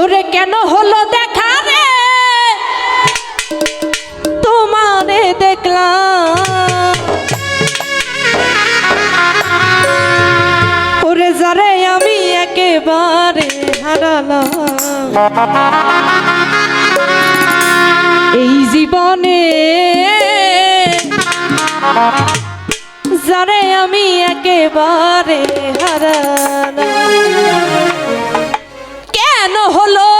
ওরে কেন হলো দেখা রে? তোমারে দেখলাম। ওরে যারে আমি একেবারে হারালাম। এই জীবনে যারে আমি একেবারে হারালাম। ojos lo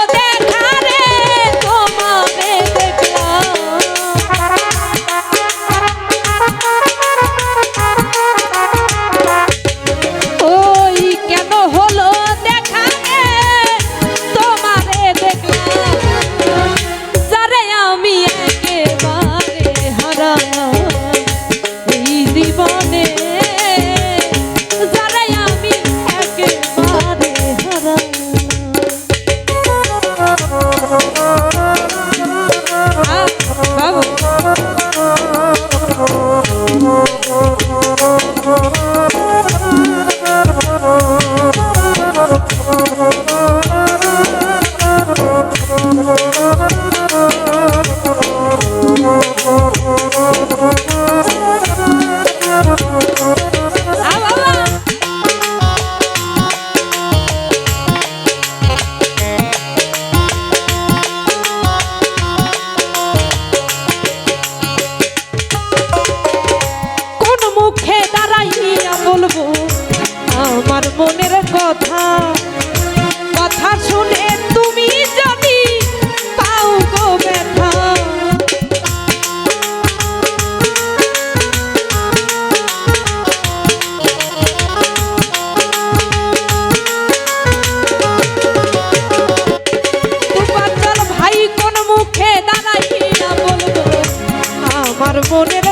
মুখে দাঁড়াই না বলব আমার মনের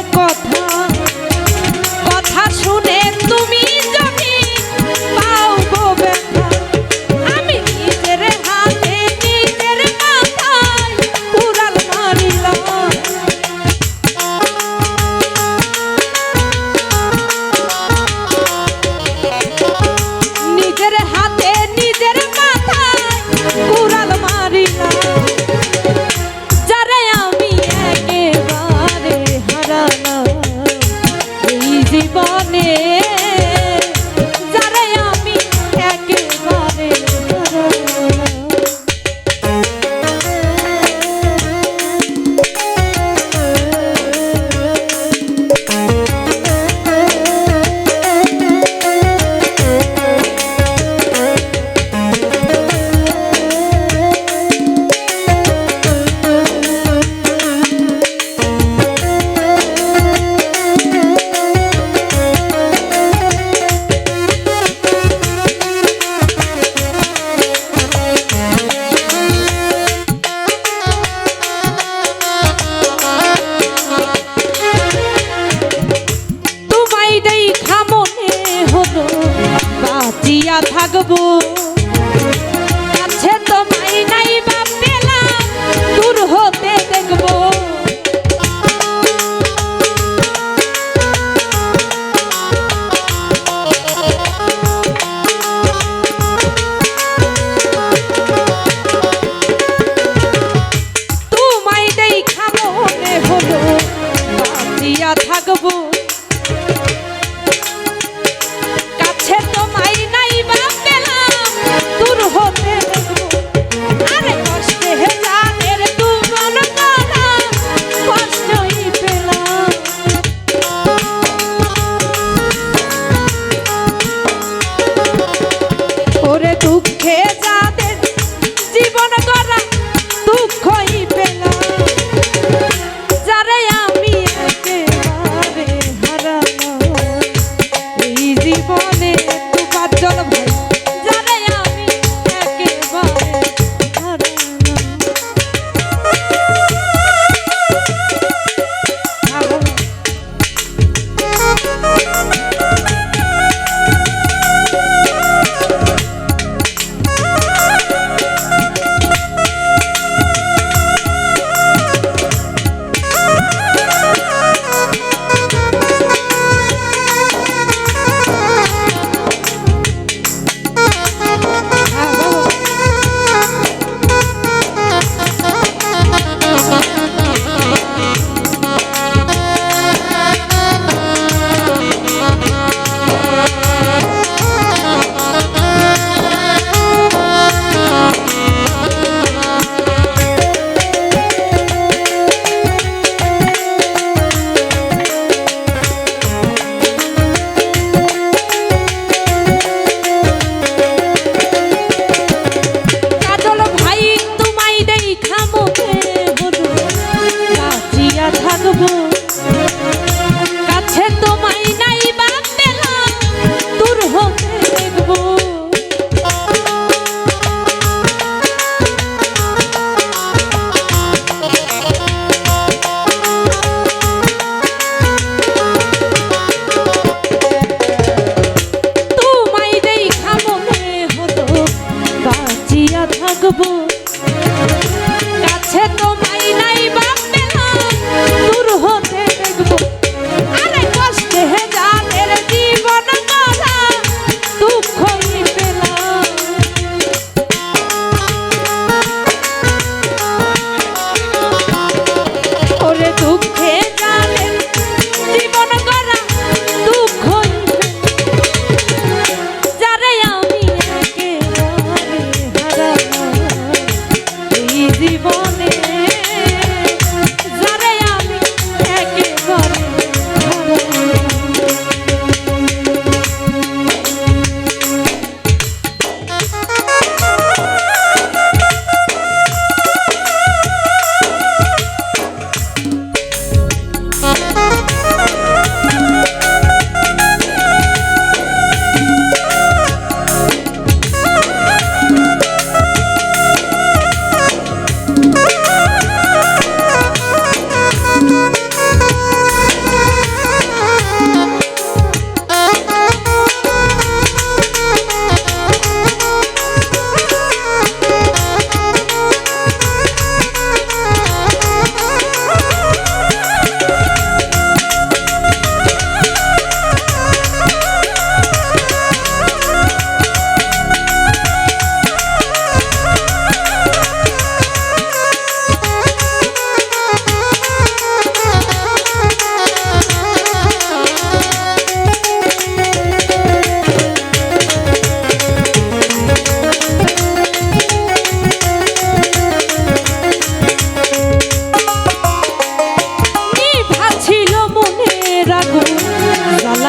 দেখবো কাছে তোমায়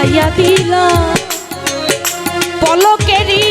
জ্বালাইয়া দিলা। পলকেরই